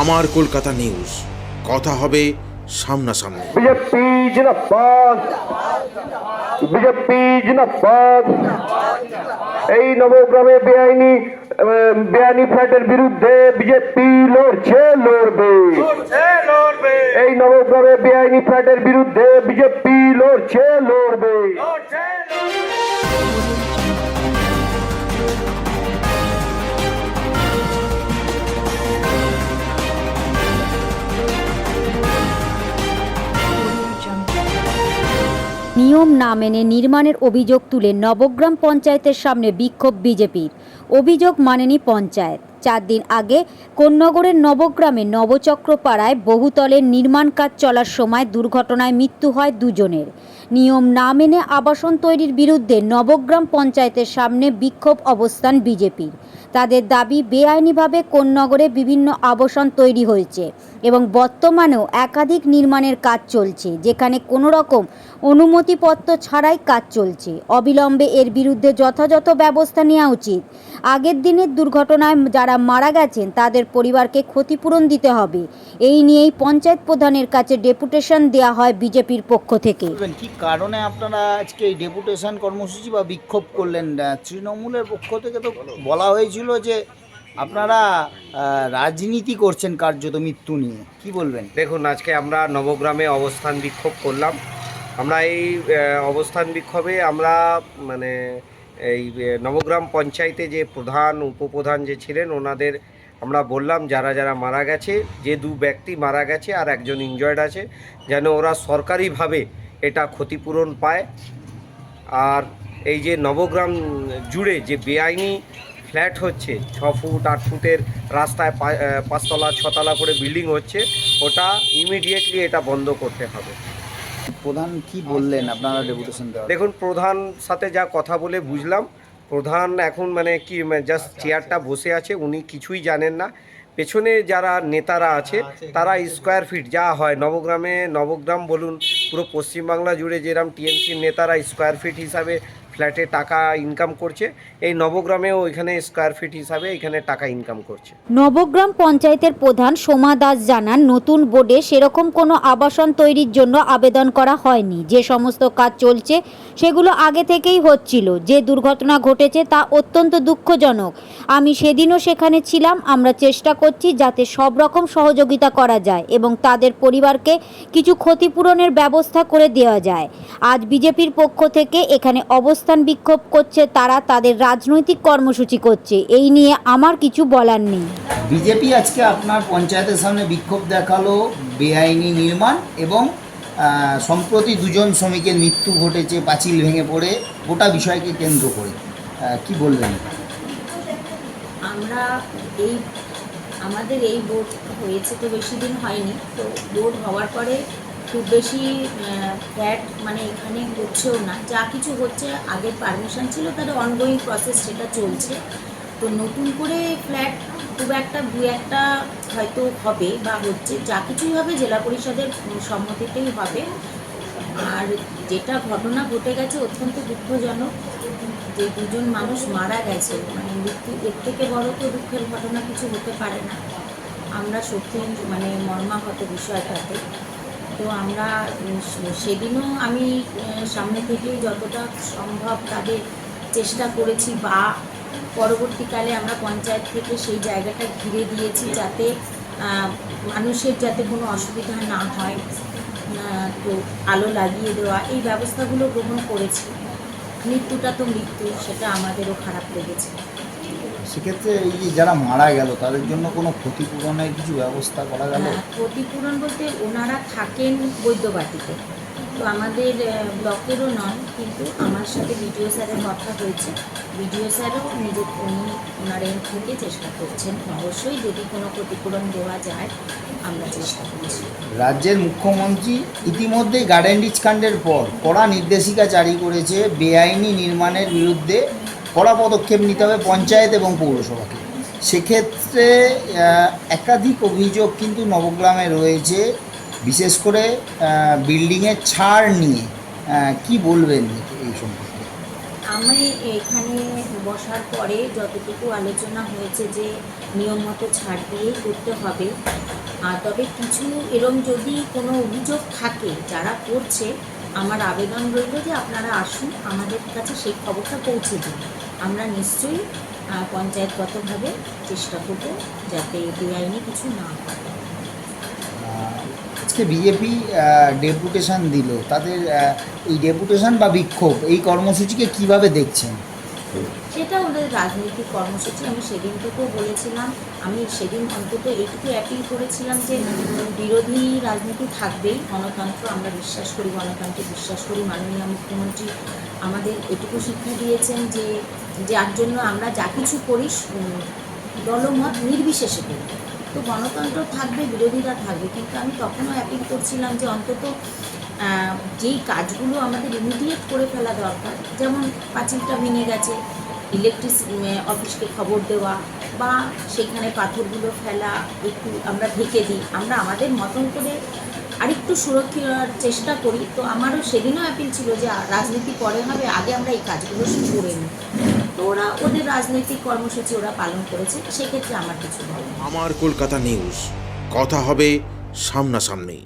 আমার কলকাতা নিউজ কথা হবে সামনাসামনি। বিজেপি জিন্দাবাদ। বিজেপি জিন্দাবাদ। এই নবগ্রামে বেআইনি বেআইনি ফ্ল্যাটের বিরুদ্ধে বিজেপি লড়ছে লড়বে। এই নবগ্রামে বেআইনি ফ্ল্যাটের বিরুদ্ধে বিজেপি লড়ছে লড়বে। নিয়ম না মেনে নির্মাণের অভিযোগ তুলে নবগ্রাম পঞ্চায়েতের সামনে বিক্ষোভ বিজেপির। অভিযোগ মানেনি পঞ্চায়েত। চার দিন আগে কোন্নগরের নবগ্রামে নবচক্রপাড়ায় বহুতলের নির্মাণ কাজ চলার সময় দুর্ঘটনায় মৃত্যু হয় দুজনের। নিয়ম না মেনে আবাসন তৈরির বিরুদ্ধে নবগ্রাম পঞ্চায়েতের সামনে বিক্ষোভ অবস্থান বিজেপির। তাদের দাবি, বেআইনিভাবে কোন্নগরে বিভিন্ন আবাসন তৈরি হয়েছে এবং বর্তমানেও একাধিক নির্মাণের কাজ চলছে, যেখানে কোনো রকম অনুমতিপত্র ছাড়াই কাজ চলছে। অবিলম্বে এর বিরুদ্ধে যথাযথ ব্যবস্থা নেওয়া উচিত। আগের দিনের দুর্ঘটনায় যারা মারা গেছেন তাদের পরিবারকে ক্ষতিপূরণ দিতে হবে। এই নিয়েই পঞ্চায়েত প্রধানের কাছে ডেপুটেশন দেওয়া হয় বিজেপির পক্ষ থেকে। বলবেন কি কারণে আপনারা আজকে এই ডেপুটেশন কর্মসূচি বা বিক্ষোভ করলেন? তৃণমূলের পক্ষ থেকে তো বলা হয়েছিল যে আপনারা রাজনীতি করছেন কার্যত মৃত্যু নিয়ে। কি বলবেন? দেখুন আজকে আমরা নবগ্রামে অবস্থান বিক্ষোভ করলাম। আমরা এই অবস্থান বিক্ষোভে আমরা মানে এই নবগ্রাম পঞ্চায়েতে যে প্রধান, উপপ্রধান যে ছিলেন, ওনাদের আমরা বললাম যারা যারা মারা গেছে, যে দু ব্যক্তি মারা গেছে আর একজন ইনজয়েড আছে, যেন ওরা সরকারিভাবে এটা ক্ষতিপূরণ পায়। আর এই যে নবগ্রাম জুড়ে যে বেআইনি ফ্ল্যাট হচ্ছে, ছ ফুট, আট ফুটের রাস্তায় পাঁচতলা, ছতলা করে বিল্ডিং হচ্ছে, ওটা ইমিডিয়েটলি এটা বন্ধ করতে হবে। প্রধান কি বললেন আপনারা ডেপুটেশন দেওয়া দেখুন প্রধান সাথে যা কথা বলে বুঝলাম। প্রধান এখন মানে কি জাস্ট চেয়ারটা বসে আছে উনি কিছুই জানেন না। পেছনে যারা নেতারা আছে তারা স্কোয়ার ফিট যা হয় নবগ্রামে নবগ্রাম বলুন পুরো পশ্চিমবাংলা জুড়ে যেরকম টিএমসির নেতারা স্কোয়ার ফিট হিসাবে ফ্ল্যাটে টাকা ইনকাম করছে। এই নবগ্রামেও এখানে স্কোয়ার ফিট হিসাবে এখানে টাকা ইনকাম করছে। নবগ্রাম পঞ্চায়েতের প্রধান সোমা দাস জানান, নতুন বোর্ডে সেরকম কোনো আবাসন তৈরির জন্য আবেদন করা হয়নি। যে সমস্ত কাজ চলছে, সেগুলো আগে থেকেই হচ্ছিল। যে দুর্ঘটনা ঘটেছে তা অত্যন্ত দুঃখজনক। আমি সেদিনও সেখানে ছিলাম। আমরা চেষ্টা করছি যাতে সব রকম সহযোগিতা করা যায় এবং তাদের পরিবারকে কিছু ক্ষতিপূরণের ব্যবস্থা করে দেওয়া যায়। আজ বিজেপির পক্ষ থেকে এখানে অবস্থান বিক্ষোভ করছে তারা তাদের রাজনৈতিক কর্মসূচি করছে। এই নিয়ে আমার কিছু বলার নেই। বিজেপি আজকে আপনার পঞ্চায়েতের সামনে বিক্ষোভ দেখাল বেআইনি নির্মাণ এবং সম্প্রতি দুজন শ্রমিকের মৃত্যু ঘটেছে পাঁচিল ভেঙে পড়ে। গোটা বিষয়কে কেন্দ্র করে কি বলবেন? আমরা এই আমাদের এই বোর্ড হয়েছে তো বেশি দিন হয়নি তো বোর্ড হওয়ার পরে খুব বেশি ফ্ল্যাট মানে এখানে হচ্ছেও না। যা কিছু হচ্ছে আগের পারমিশন ছিল তার অনগোয়িং প্রসেস সেটা চলছে। তো নতুন করে ফ্ল্যাট খুব একটা দু একটা হয়তো হবে বা হচ্ছে, যা কিছুই হবে জেলা পরিষদের সম্মতিতেই হবে। আর যেটা ঘটনা ঘটে গেছে, অত্যন্ত দুঃখজনক যে দুজন মানুষ মারা গেছে। মানে মৃত্যু, এর থেকে বড় তো দুঃখের ঘটনা কিছু হতে পারে না। আমরা সত্যি মানে মর্মাহত বিষয়টাতে। তো আমরা সেদিনও আমি সামনে থেকে যতটা সম্ভব তাদের চেষ্টা করেছি বা পরবর্তীকালে আমরা পঞ্চায়েত থেকে সেই জায়গাটা ঘিরে দিয়েছি যাতে মানুষের যাতে কোনো অসুবিধা না হয় তো আলো লাগিয়ে দেওয়া, এই ব্যবস্থাগুলো গ্রহণ করেছি। মৃত্যুটা তো মৃত্যু সেটা আমাদেরও খারাপ লেগেছে। সেক্ষেত্রে এই যে যারা মারা গেল তাদের জন্য কোনো ক্ষতিপূরণের কিছু ব্যবস্থা করা গেল? হ্যাঁ, ক্ষতিপূরণ বলতে ওনারা থাকেন বৈদ্যবাটিতে। তো আমাদের ব্লকেরও নয়, কিন্তু আমার সাথে বিডিও স্যারের কথা হয়েছে। বিডিও স্যারও নিজের উনি ওনার এর থেকে চেষ্টা করছেন। অবশ্যই যদি কোনো ক্ষতিপূরণ দেওয়া যায়, আমরা চেষ্টা করছি। রাজ্যের মুখ্যমন্ত্রী ইতিমধ্যে গার্ডেন কাণ্ডের পর কড়া নির্দেশিকা জারি করেছে বেআইনি নির্মাণের বিরুদ্ধে কড়া পদক্ষেপ নিতে হবে পঞ্চায়েত এবং পৌরসভাকে। সেক্ষেত্রে একাধিক অভিযোগ কিন্তু নবগ্রামে রয়েছে। বিশেষ করে বিল্ডিংয়ের ছাড় নিয়ে কি বলবেন এই সম্পর্কে? আমি এখানে বসার পরে যতটুকু আলোচনা হয়েছে যে নিয়ম মতো ছাড় দিয়ে করতে হবে আর তবে কিছু এরম যদি কোনো অভিযোগ থাকে যারা করছে, আমার আবেদন রইল যে আপনারা আসুন, আমাদের কাছে সেই খবরটা পৌঁছে দিন। আমরা নিশ্চয়ই পঞ্চায়েতগতভাবে চেষ্টা করব যাতে বেআইনি কিছু না হয় আজকে বিজেপি ডেপুটেশন দিল। তাদের এই ডেপুটেশন বা বিক্ষোভ, এই কর্মসূচিকে কীভাবে দেখছেন? সেটা ওদের রাজনৈতিক কর্মসূচি, আমি সেদিন থেকেও বলেছিলাম। আমি সেদিন অন্তত এইটুকু অ্যাপিল করেছিলাম যে বিরোধী রাজনীতি থাকবেই। গণতন্ত্র আমরা বিশ্বাস করি গণতন্ত্রে বিশ্বাস করি। মাননীয় মুখ্যমন্ত্রী আমাদের এটুকু শিক্ষা দিয়েছেন যে, যার জন্য আমরা যা কিছু করি দলমত নির্বিশেষে করি। তো গণতন্ত্র থাকবে, বিরোধীরা থাকবে, কিন্তু আমি তখনও অ্যাপিল করছিলাম যে অন্তত যেই কাজগুলো আমাদের ইমিডিয়েট করে ফেলা দরকার, যেমন পাঁচিলটা ভেঙে গেছে ইলেকট্রিক অফিসকে খবর দেওয়া, বা সেখানে পাথরগুলো ফেলা, একটু আমরা ঢেকে দিই, আমরা আমাদের মতন করে আরেকটু সুরক্ষার চেষ্টা করি। তো আমারও সেদিনও অ্যাপিল ছিল যে রাজনীতি পরে হবে, আগে আমরা এই কাজগুলো শুরু করে নিই। তো ওরা, ওদের রাজনৈতিক কর্মসূচি ওরা পালন করেছে সেক্ষেত্রে আমার কিছু আমার কলকাতা নিউজ কথা হবে সামনাসামনি।